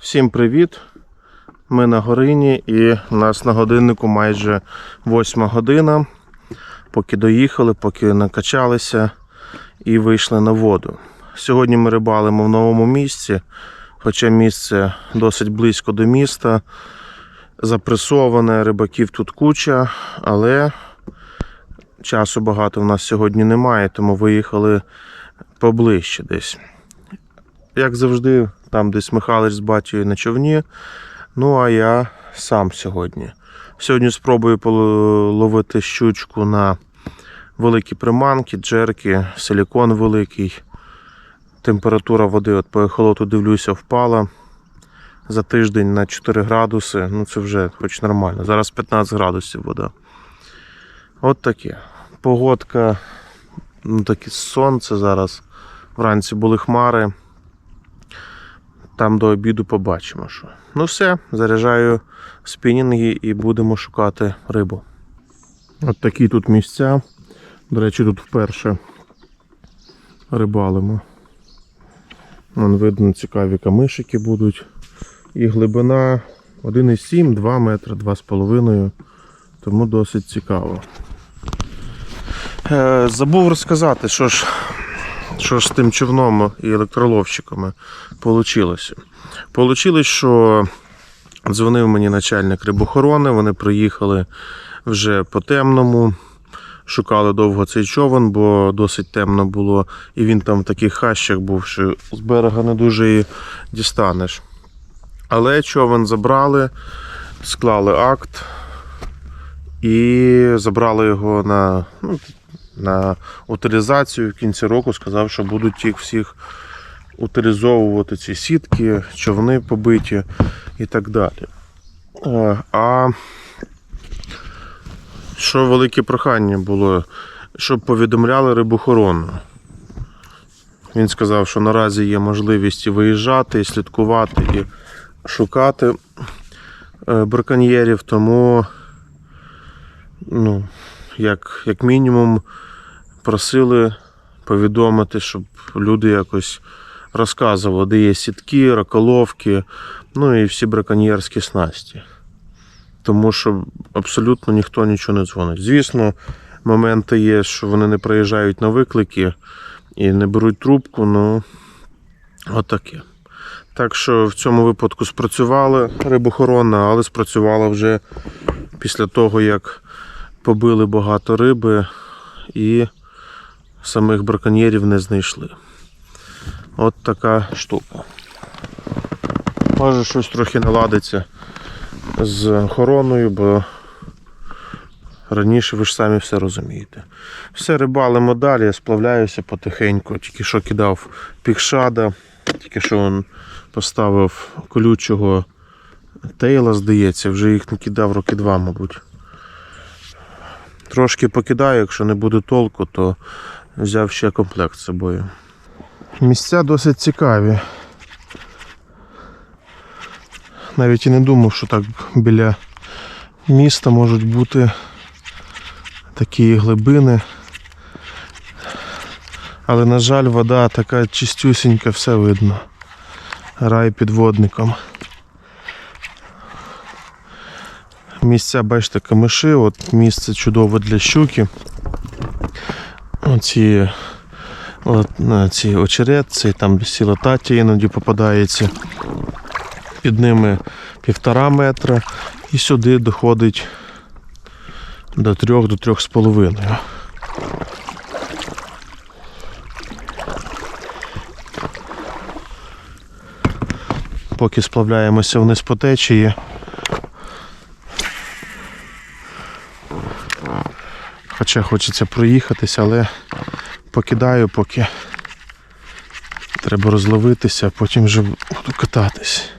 Всім привіт! Ми на горині і у нас на годиннику майже 8 година. Поки доїхали, поки накачалися і вийшли на воду. Сьогодні ми рибалимо в новому місці, хоча місце досить близько до міста. Запресоване, рибаків тут куча, але часу багато в нас сьогодні немає, тому виїхали поближче десь. Як завжди, там десь Михайлович з батькою на човні. Ну а я сам сьогодні. Сьогодні спробую половити щучку на великі приманки, джерки, силікон великий. Температура води, от по ехолоту дивлюся, впала за тиждень на 4 градуси. Ну це вже хоч нормально. Зараз 15 градусів вода. От таке. Погодка, ну таке сонце зараз. Вранці були хмари. Там до обіду побачимо, що. Ну все, заряджаю спінінги і будемо шукати рибу. От такі тут місця. До речі, тут вперше рибалимо. Вон видно цікаві камишики будуть. І глибина 1,7, 2 метри, 2,5. Тому досить цікаво. Е, забув розказати, що ж що ж з тим човном і електроловщиками вийшло. Получилось, що дзвонив мені начальник рибохорони, вони приїхали вже по темному, шукали довго цей човен, бо досить темно було, і він там в таких хащах був, що з берега не дуже і дістанеш. Але човен забрали, склали акт і забрали його на, ну, на утилізацію в кінці року сказав, що будуть їх всіх утилізовувати ці сітки, човни побиті і так далі. Е, А що велике прохання було, щоб повідомляли рибохорону. Він сказав, що наразі є можливість виїжджати, слідкувати, і шукати е, браконьєрів, тому, ну, як, як мінімум, просили повідомити, щоб люди якось розказували, де є сітки, раколовки, ну і всі браконьєрські снасті. Тому що абсолютно ніхто нічого не дзвонить. Звісно, моменти є, що вони не приїжджають на виклики і не беруть трубку, ну отаке. Так що в цьому випадку спрацювала рибохорона, але спрацювала вже після того, як побили багато риби і самих браконьєрів не знайшли. От така штука. Може щось трохи наладиться з охороною, бо раніше ви ж самі все розумієте. Все рибалимо далі, я сплавляюся потихеньку, тільки що кидав пікшада, тільки що він поставив колючого тейла, здається, вже їх не кидав роки два, мабуть. Трошки покидаю, якщо не буде толку, то взяв ще комплект з собою. Місця досить цікаві. Навіть і не думав, що так біля міста можуть бути такі глибини. Але, на жаль, вода така чистюсінька, все видно. Рай підводником. Місця, бачите, камиші, от місце чудове для щуки. Оці, на ці очеретці, там сіла таті іноді попадається. Під ними півтора метра і сюди доходить до трьох, до трьох з половиною. Поки сплавляємося вниз по течії. Хоча хочеться проїхатися, але покидаю, поки треба розловитися, а потім вже буду кататись.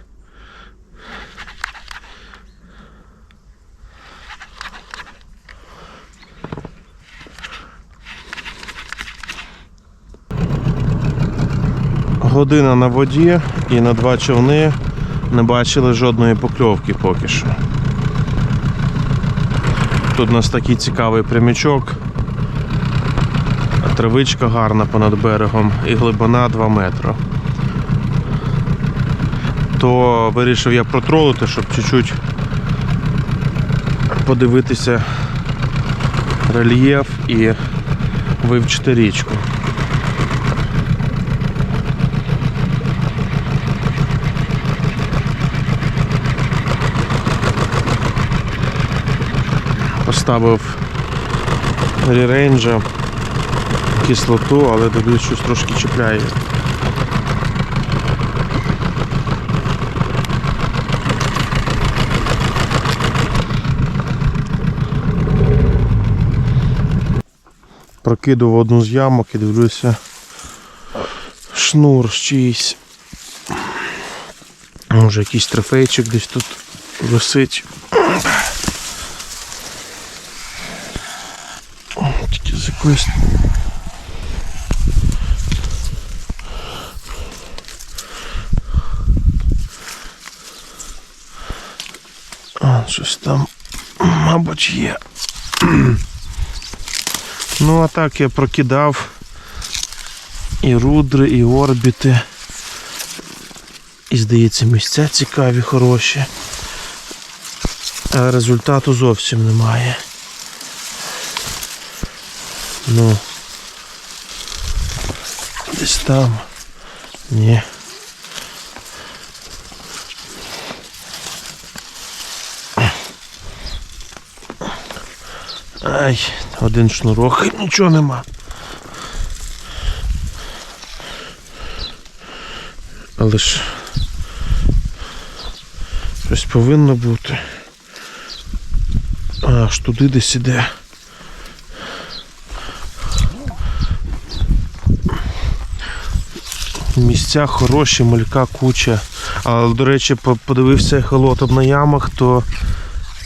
Година на воді і на два човни не бачили жодної покльовки поки що. Тут у нас такий цікавий прямічок. Травичка гарна понад берегом і глибина 2 метри. то вирішив я протролити, щоб чуть-чуть подивитися рельєф і вивчити річку. Поставив ререйнджа кислоту, але дивлюсь, щось трошки чіпляє. Прокидав одну з ямок і дивлюся шнур чиїсь. Може якийсь трофейчик десь тут висить. Тільки з якоїсь. А, щось там, мабуть, є. Ну, а так я прокидав і рудри, і орбіти. І, здається, місця цікаві, хороші. А результату зовсім немає. Ну. Десь там. Ні. Ай, один шнурок, нічого нема. Але ж щось повинно бути. Аж туди десь іде. Місця хороші, малька куча. Але, до речі, подивився холотом на ямах, то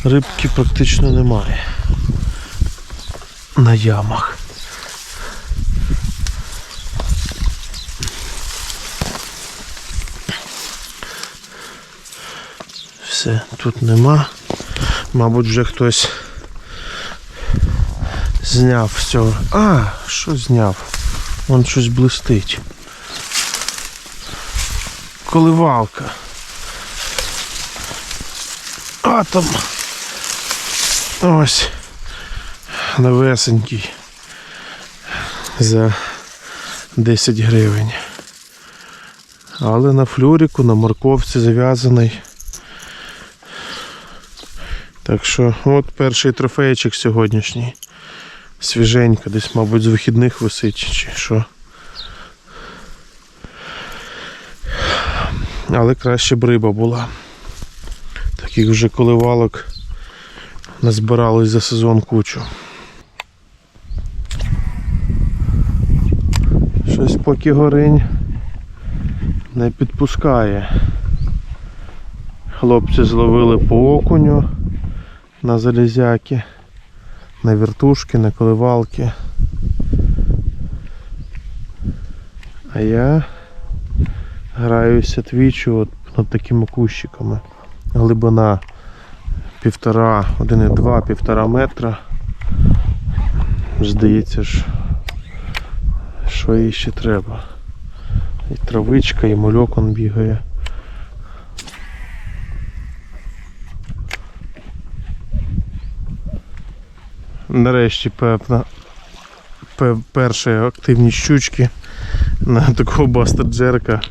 рибки практично немає на ямах. Все, тут нема. Мабуть, вже хтось зняв з цього. А, що зняв? Вон щось блистить. Коливалка. Атом. Ось новесенький за 10 гривень. Але на флюріку, на морковці зав'язаний. Так що от перший трофейчик сьогоднішній. Свіженько, десь, мабуть, з вихідних висить чи що. Але краще б риба була. Таких вже коливалок назбирались за сезон кучу. Щось поки горинь не підпускає. Хлопці зловили по окуню на залізяки, на вертушки, на коливалки. А я граюся твічу от над такими кущиками. Глибина півтора, 1,2, півтора метра. Здається ж, що їй ще треба. І травичка, і мальок он бігає. Нарешті певна пе- перші активні щучки на такого бастер-джерка.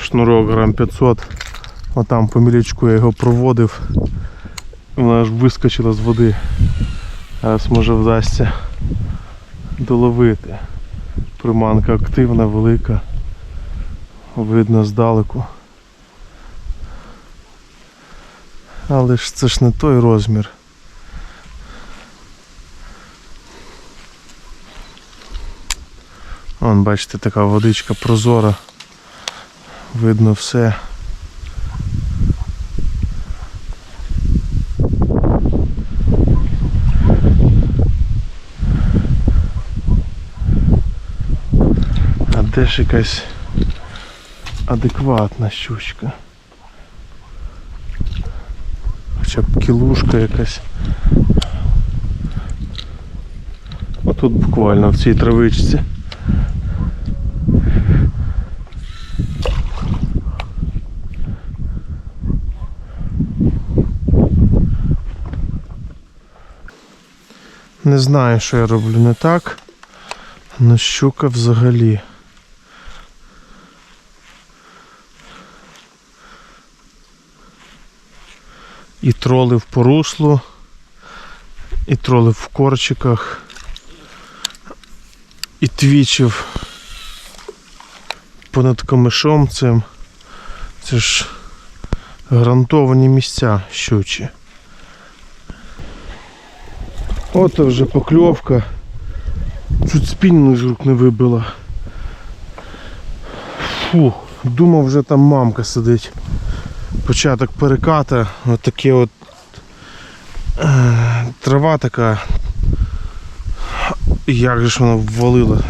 Шнурок грам 500. Отам по мілячку я його проводив. Вона аж вискочила з води. Зараз може вдасться доловити. Приманка активна, велика. Видно здалеку. Але ж це ж не той розмір. Вон, бачите, така водичка прозора. Видно все. А де ж якась адекватна щучка? Хоча б кілушка якась. Отут буквально в цій травичці. Не знаю, що я роблю не так. але щука взагалі. І тролив по руслу, і тролив в корчиках, і твічив понад камишом цим. Це ж гарантовані місця щучі. Ото вже покльовка. Чуть спінну з рук не вибила. Фу, думав вже там мамка сидить. Початок переката, от таке от е, трава така. Як же ж вона ввалила,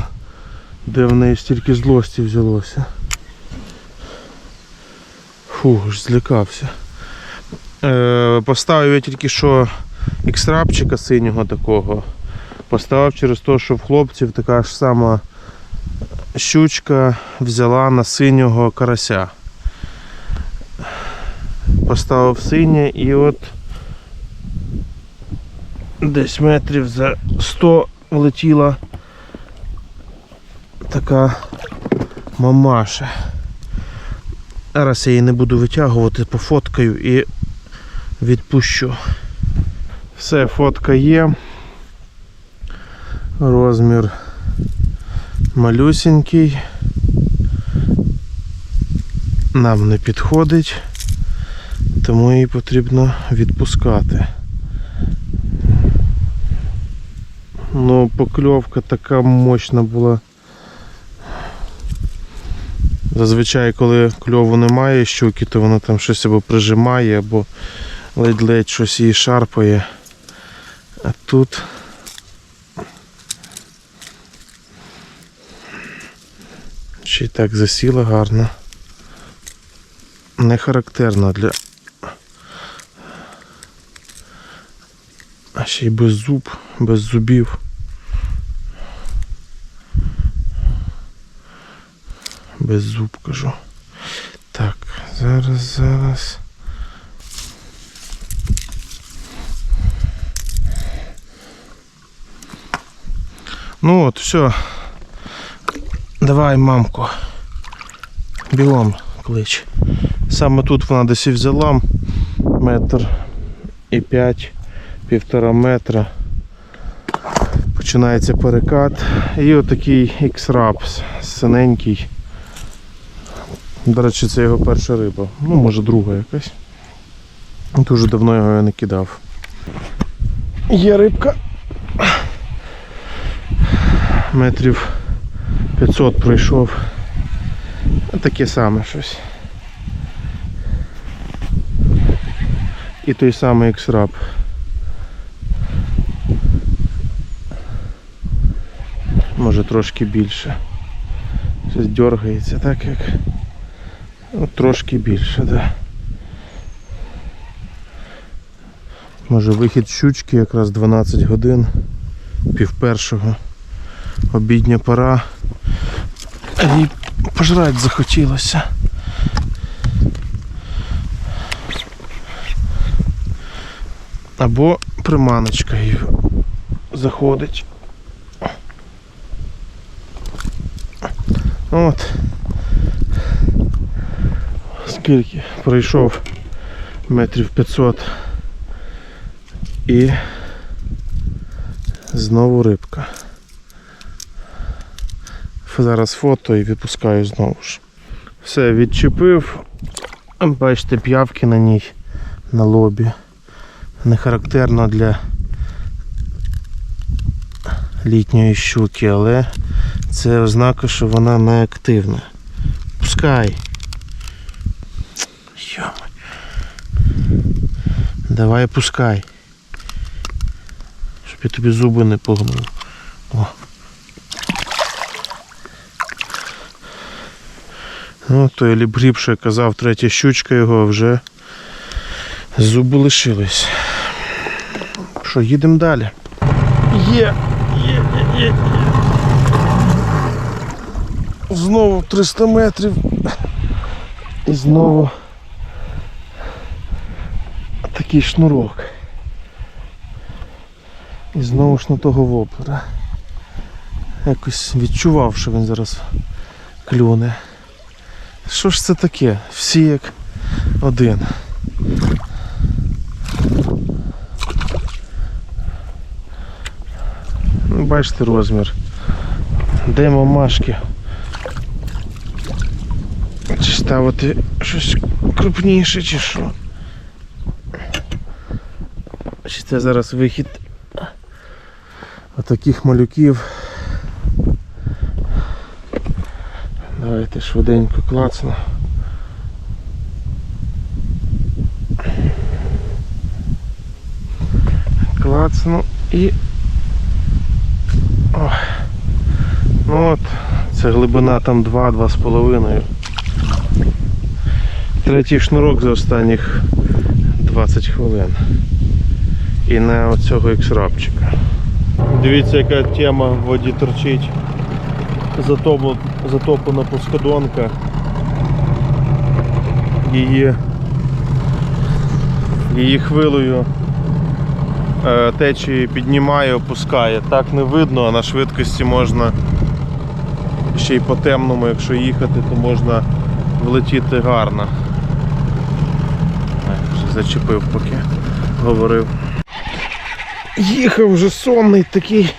де в неї стільки злості взялося. Фу, ж злякався. Е, поставив я тільки що екстрапчика синього такого. Поставив через те, що в хлопців така ж сама щучка взяла на синього карася. Поставив синє і от десь метрів за 100 влетіла така мамаша. Зараз я її не буду витягувати, пофоткаю і відпущу. Все, фотка є. Розмір малюсенький. Нам не підходить, тому її потрібно відпускати. Ну, покльовка така мощна була. Зазвичай, коли кльову немає щуки, то вона там щось або прижимає, або ледь-ледь щось її шарпає. А тут ще й так засіла гарно. Не характерно для. А ще й без зуб, без зубів. Без зуб кажу. Так, зараз, зараз. Ну от, все. Давай, мамку. Бігом клич. Саме тут вона десь і взяла метр і п'ять, півтора метра. Починається перекат. І отакий X-Raps, синенький. До речі, це його перша риба. Ну, може друга якась. Дуже давно його я не кидав. Є рибка. Метрів 500 пройшов. Таке саме щось. І той самий ексраб. Може трошки більше. Щось дергається, так як. Ну, трошки більше. Да. Може вихід щучки якраз 12 годин, пів першого, обідня пора. А їй пожрати захотілося. Або приманочка її заходить. От. Скільки пройшов метрів 500 і знову рибка. Зараз фото і випускаю знову ж. Все, відчепив. Бачите, п'явки на ній на лобі. Не характерно для літньої щуки, але це ознака, що вона не активна. Пускай. Йома. Давай пускай. Щоб я тобі зуби не погнув. О. Ну, той я казав, третя щучка його вже зуби лишились. Що, їдемо далі? Є, є, є, є. Знову 300 метрів. І знову такий шнурок. І знову ж на того воблера. Якось відчував, що він зараз клюне. Що ж це таке? Всі як один. Ну, Бачите розмір. Де мамашки? Чи ставити щось крупніше, чи що? Чи це зараз вихід отаких малюків. Давайте швиденько клацну. Клацну і. Ой. Ну от, це глибина там 2-2,5. Третій шнурок за останніх 20 хвилин. І на оцього іксрапчика. Дивіться, яка тема в воді торчить. Затопу, затоплена плоскодонка. Її, її хвилею е, течії піднімає, опускає. Так не видно, а на швидкості можна ще й по темному, якщо їхати, то можна влетіти гарно. Зачепив, поки говорив. Їхав вже сонний такий.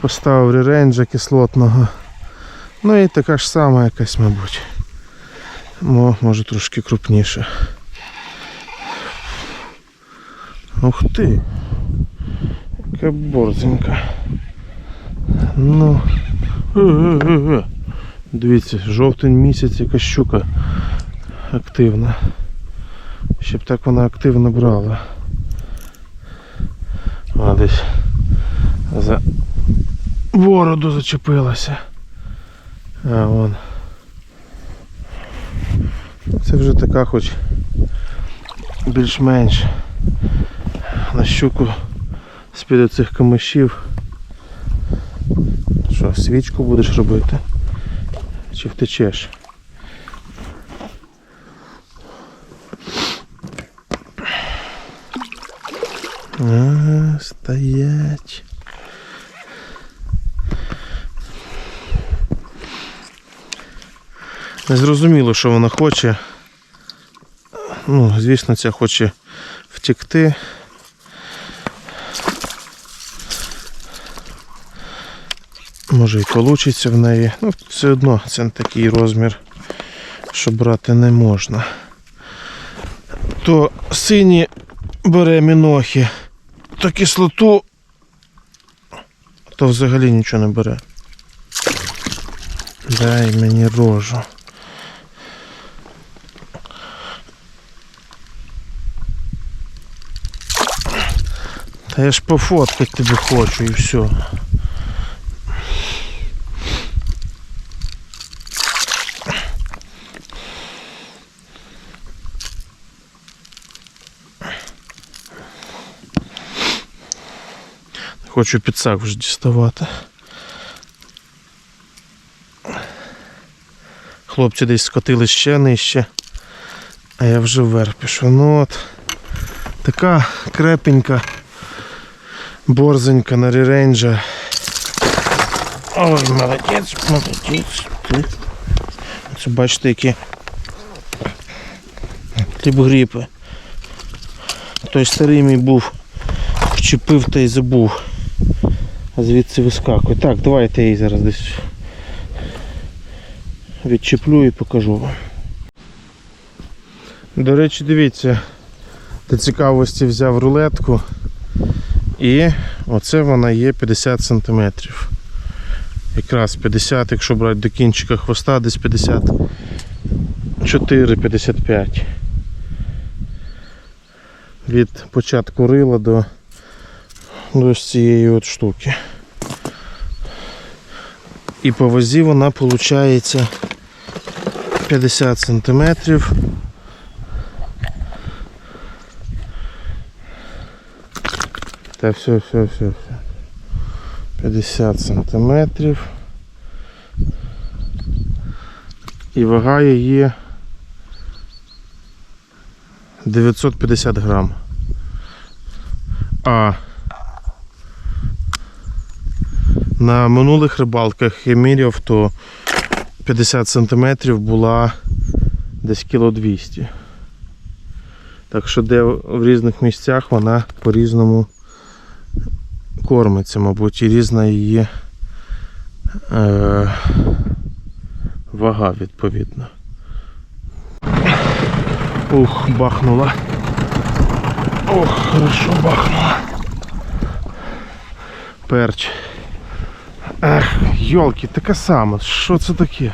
Поставив реренджа кислотного. Ну і така ж сама якась, мабуть. Мо, може трошки крупніше. Ух ти! Яка борзенька. Ну. Дивіться, жовтень місяць яка щука активна. Щоб так вона активно брала. Вона десь за бороду зачепилася. А вон. Це вже така хоч більш-менш на щуку з-під оцих камишів. Що, свічку будеш робити? Чи втечеш? А, стоять. Не зрозуміло, що вона хоче. Ну, звісно, ця хоче втекти. Може і вийде в неї. Ну, все одно це не такий розмір, що брати не можна. То сині бере мінохи, то кислоту, то взагалі нічого не бере. Дай мені рожу. Та я ж пофоткать тебе хочу і все. Хочу підсак вже діставати. Хлопці десь скотили ще нижче, а я вже вверх пішов. Ну от така крепенька, борзенька на реренджа. Ой, молодець, молодець. Ти. Це бачите, які тип гріпи. Той старий мій був, вчепив та й забув. А звідси вискакує. Так, давайте я її зараз десь відчеплю і покажу вам. До речі, дивіться, для цікавості взяв рулетку і оце вона є 50 см. Якраз 50, якщо брати до кінчика хвоста, десь 54-55. Від початку рила до, до цієї от штуки. І по вазі вона виходить 50 сантиметрів. Та все, все, все, все. 50 сантиметрів. І вага її 950 грам. А На минулих рибалках я міряв, то 50 см була десь кіло 200. Так що де в різних місцях вона по-різному кормиться, мабуть, і різна її е, вага відповідно. Ух, бахнула. Ох, хорошо бахнула. Перч. Ах, йолки, таке саме. Що це таке?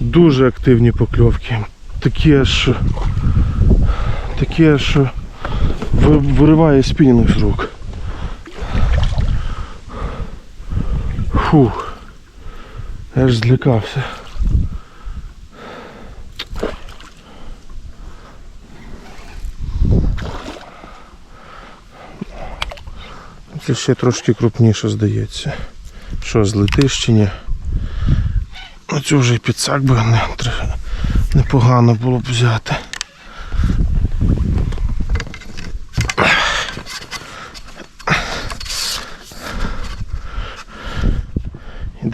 Дуже активні покльовки. Такі аж. Такі ви- вириває спінінг з рук. Фух. Я ж злякався. Це ще трошки крупніше здається. Що, злетиш чи ні? Оцю вже і підсак би не, непогано було б взяти.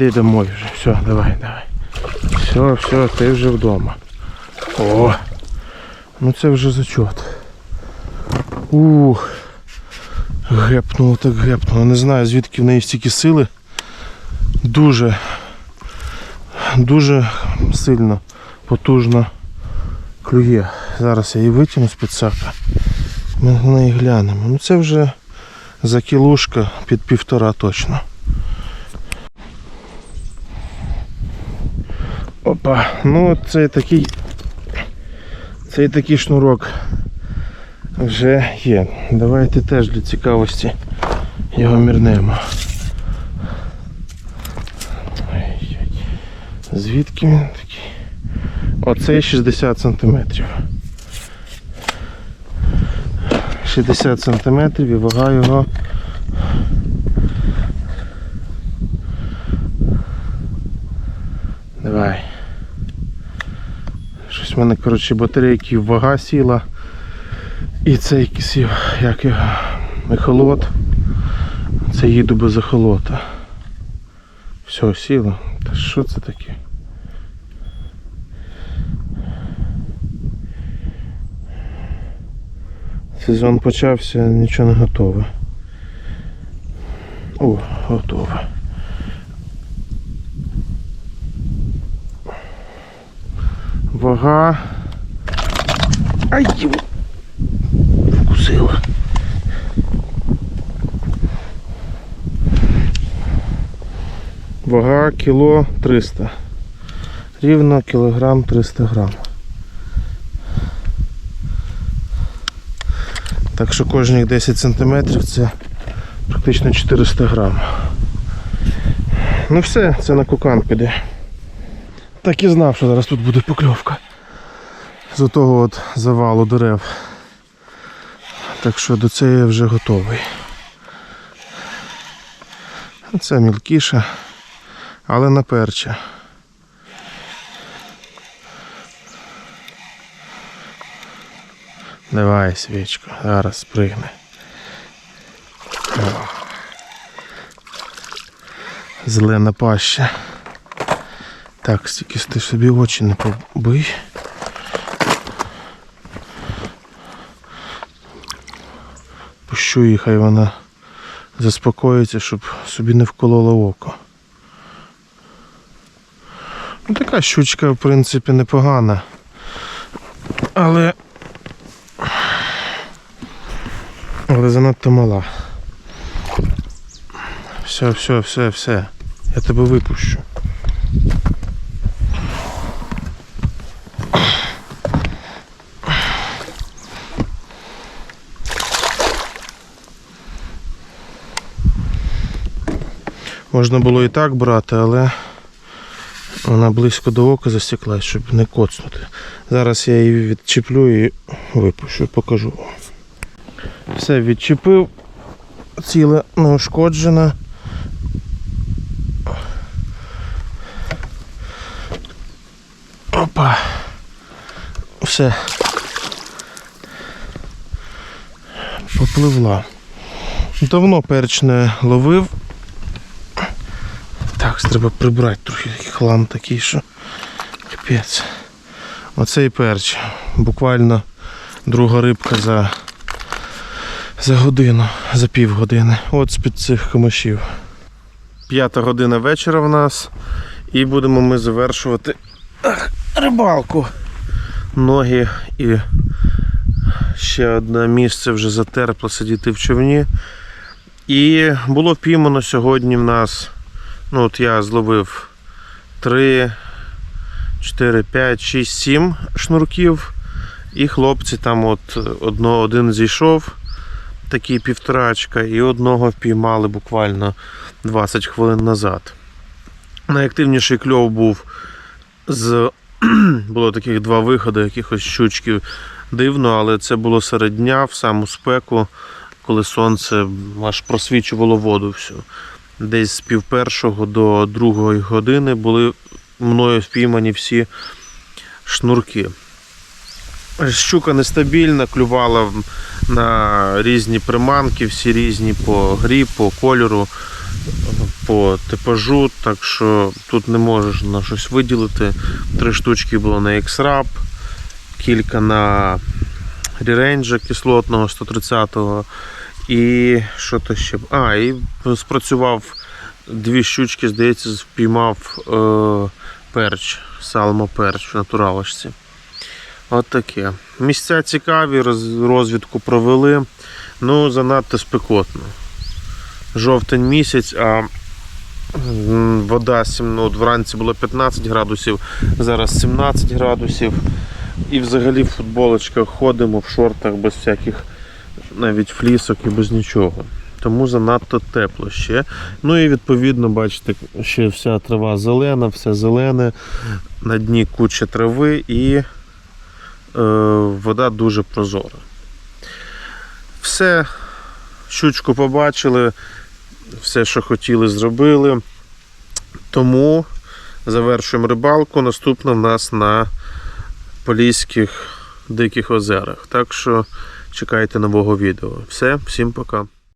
Іди домой вже. Все, давай, давай. Все, все, ти вже вдома. О! Ну це вже зачот. Ух. Гепнуло так гепнуло. Не знаю звідки в неї стільки сили. Дуже, дуже сильно, потужно клює. Зараз я її витягну з підсака. Ми на неї глянемо. Ну це вже за кілушка під півтора точно. Опа, ну цей такий. Цей такий шнурок вже є. Давайте теж для цікавості його мірнемо. Звідки він такий? Оцей 60 сантиметрів. 60 сантиметрів і вага його. Давай. В мене, коротше, батарейки вага сіла. І цей сів, як його, ехолот. Це їду без ехолота. Все, сіло. Та що це таке? Сезон почався, нічого не готове. О, готове. Вага. Ай! йо! Вкусила. Вага кіло 300. Рівно кілограм 300 грам. Так що кожні 10 сантиметрів це практично 400 грам. Ну все, це на кукан піде. Так і знав, що зараз тут буде покльовка. З того от завалу дерев. Так що до цього я вже готовий. Це мілкіша, але на перча. Давай, свічку, зараз спригне. Зелена паща. Так, стільки ти собі очі не побий. Пущу її, хай вона заспокоїться, щоб собі не вколола око. Ну, така щучка, в принципі, непогана. Але. Але занадто мала. Все, все, все, все. Я тебе випущу. Можна було і так брати, але вона близько до ока засіклась, щоб не коцнути. Зараз я її відчіплю і випущу, покажу. Все відчепив, ціле неушкоджене. Опа. Все. Попливла. Давно перч не ловив. Так, треба прибрати трохи хлам такий, що капець. Оцей перч. Буквально друга рибка за, за годину, за півгодини. От з-під цих комашів. П'ята година вечора в нас. І будемо ми завершувати рибалку. Ноги і ще одне місце вже затерпло сидіти в човні. І було впіймано сьогодні в нас. Ну, от я зловив 3, 4, 5, 6, 7 шнурків. І хлопці там от одно, один зійшов, такий півторачка, і одного впіймали буквально 20 хвилин назад. Найактивніший кльов був з було таких два виходи, якихось щучків дивно, але це було серед дня в саму спеку, коли сонце аж просвічувало воду всю. Десь з пів першого до другої години були мною впіймані всі шнурки. Щука нестабільна, клювала на різні приманки, всі різні по грі, по кольору, по типажу, так що тут не можеш на щось виділити. Три штучки було на X-Rap, кілька на реренджа кислотного 130-го. І що то ще? А, і спрацював дві щучки, здається, впіймав е, перч, салмо перч в натуралочці. От таке. Місця цікаві, розвідку провели. Ну, занадто спекотно. Жовтень місяць, а вода ну, от вранці було 15 градусів, зараз 17 градусів. І взагалі в футболочках ходимо в шортах без всяких навіть флісок і без нічого. Тому занадто тепло ще. Ну і відповідно, бачите, ще вся трава зелена, все зелене, на дні куча трави і е, вода дуже прозора. Все, щучку побачили, все, що хотіли, зробили. Тому завершуємо рибалку. Наступна в нас на Поліських Диких озерах. Так що чекайте нового відео. Все, всім пока.